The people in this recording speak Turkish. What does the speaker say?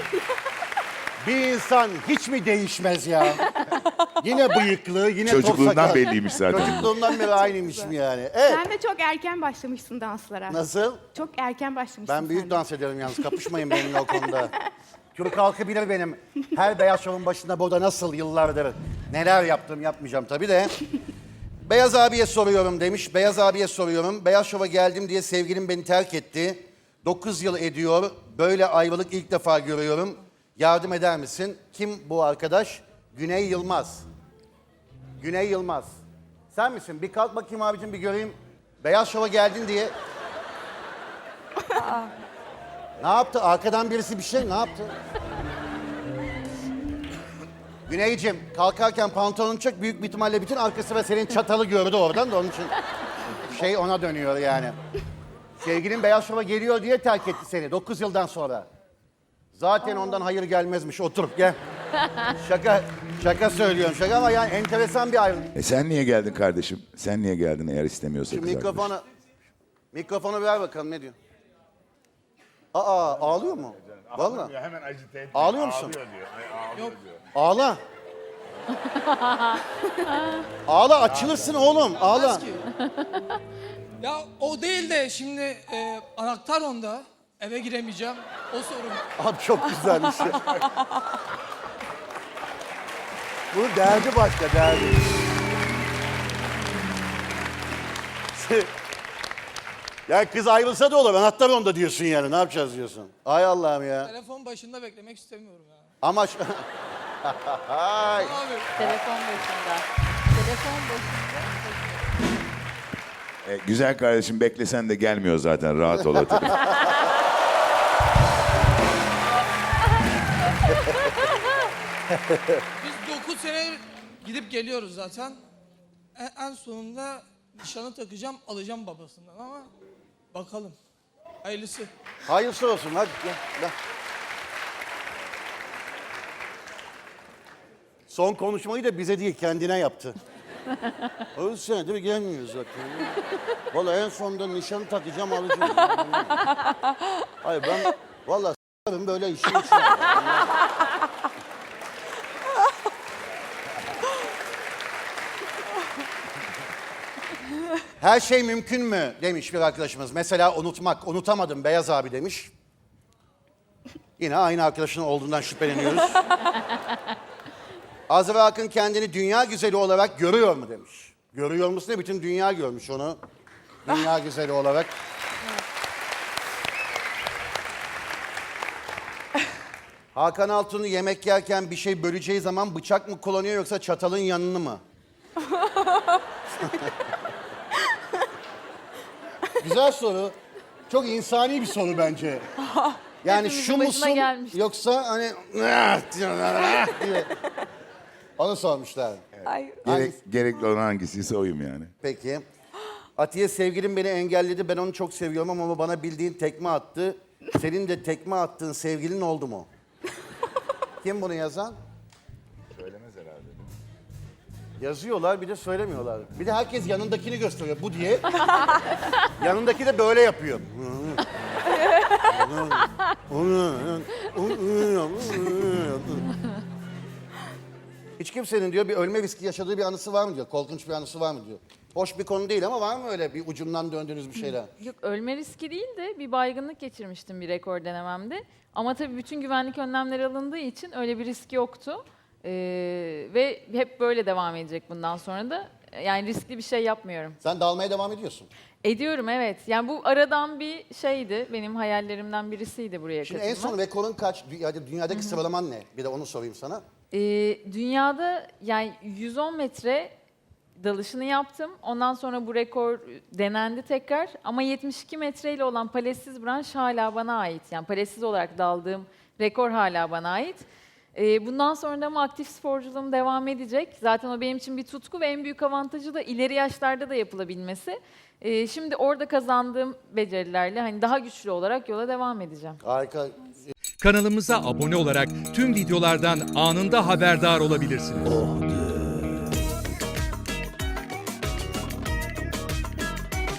Bir insan hiç mi değişmez ya? yine bıyıklı, yine top Çocukluğundan sakal. belliymiş zaten. Çocukluğundan beri aynıymışım yani. Evet. Sen de çok erken başlamışsın danslara. Nasıl? Çok erken başlamışsın Ben büyük de. dans ederim yalnız. Kapışmayın benimle o konuda. Türk halkı bilir benim. Her beyaz şovun başında burada nasıl yıllardır neler yaptım yapmayacağım tabii de. Beyaz abiye soruyorum demiş. Beyaz abiye soruyorum. Beyaz şova geldim diye sevgilim beni terk etti. 9 yıl ediyor. Böyle ayrılık ilk defa görüyorum. Yardım eder misin? Kim bu arkadaş? Güney Yılmaz. Güney Yılmaz. Sen misin? Bir kalk bakayım abicim bir göreyim. Beyaz şova geldin diye. Ne yaptı? Arkadan birisi bir şey ne yaptı? Güneyciğim kalkarken pantolonun çok büyük bir ihtimalle bütün arkası ve senin çatalı gördü oradan da onun için şey ona dönüyor yani. Sevgilin Beyaz Şov'a geliyor diye terk etti seni 9 yıldan sonra. Zaten ondan hayır gelmezmiş otur gel. Şaka şaka söylüyorum şaka ama yani enteresan bir ayrılık. E sen niye geldin kardeşim? Sen niye geldin eğer istemiyorsa Şu kız arkadaş? mikrofonu mikrofonu ver bakalım ne diyor? Aa ağlıyor mu? Vallahi. Hemen acite ediyor. Ağlıyor musun? Ağlıyor diyor. Ay, ağlıyor diyor. Ağla. ağla açılırsın oğlum ağla. Ya o değil de şimdi e, anahtar onda. Eve giremeyeceğim. O sorun. Abi çok güzelmiş ya. Bunun derdi başka derdi. ya kız ayrılsa da olur. Anahtar onda diyorsun yani. Ne yapacağız diyorsun. Ay Allah'ım ya. Telefon başında beklemek istemiyorum ya. Ama şu- Ay. Abi Telefon başında. Telefon başında. E, güzel kardeşim beklesen de gelmiyor zaten rahat ol artık. biz 9 sene gidip geliyoruz zaten. En, en sonunda nişanı takacağım, alacağım babasından ama bakalım. Hayırlısı. Hayırlısı olsun. Hadi gel. gel. Son konuşmayı da bize değil kendine yaptı. O senedir gelmiyor zaten. Vallahi en sonunda nişanı takacağım alacağım. Hayır ben vallahi s**arım böyle işin içine. Her şey mümkün mü demiş bir arkadaşımız. Mesela unutmak, unutamadım Beyaz abi demiş. Yine aynı arkadaşın olduğundan şüpheleniyoruz. Azra Akın kendini dünya güzeli olarak görüyor mu demiş. Görüyor musun ne? Bütün dünya görmüş onu. Dünya güzeli olarak. Hakan Altun'u yemek yerken bir şey böleceği zaman bıçak mı kullanıyor yoksa çatalın yanını mı? Güzel soru. Çok insani bir soru bence. Yani Hepimizin şu başına musun gelmiş. yoksa hani diye. Onu sormuşlar. Ay. Gerek, gerekli olan hangisiyse oyum yani. Peki. Atiye sevgilim beni engelledi. Ben onu çok seviyorum ama bana bildiğin tekme attı. Senin de tekme attığın sevgilin oldu mu? Kim bunu yazan? Söylemez herhalde. Yazıyorlar bir de söylemiyorlar. Bir de herkes yanındakini gösteriyor bu diye. Yanındaki de böyle yapıyor. Hiç kimsenin diyor bir ölme riski yaşadığı bir anısı var mı diyor. Korkunç bir anısı var mı diyor. Hoş bir konu değil ama var mı öyle bir ucundan döndüğünüz bir şeyler? Yok ölme riski değil de bir baygınlık geçirmiştim bir rekor denememde. Ama tabii bütün güvenlik önlemleri alındığı için öyle bir risk yoktu. Ee, ve hep böyle devam edecek bundan sonra da. Yani riskli bir şey yapmıyorum. Sen dalmaya devam ediyorsun. Ediyorum evet. Yani bu aradan bir şeydi. Benim hayallerimden birisiydi buraya Şimdi en son rekorun kaç? Dünyada, dünyadaki sıralaman ne? Bir de onu sorayım sana. Ee, dünyada yani 110 metre dalışını yaptım. Ondan sonra bu rekor denendi tekrar. Ama 72 metreyle olan paletsiz branş hala bana ait. Yani paletsiz olarak daldığım rekor hala bana ait. Ee, bundan sonra da ama aktif sporculuğum devam edecek. Zaten o benim için bir tutku ve en büyük avantajı da ileri yaşlarda da yapılabilmesi. Ee, şimdi orada kazandığım becerilerle hani daha güçlü olarak yola devam edeceğim. Harika. Kanalımıza abone olarak tüm videolardan anında haberdar olabilirsiniz.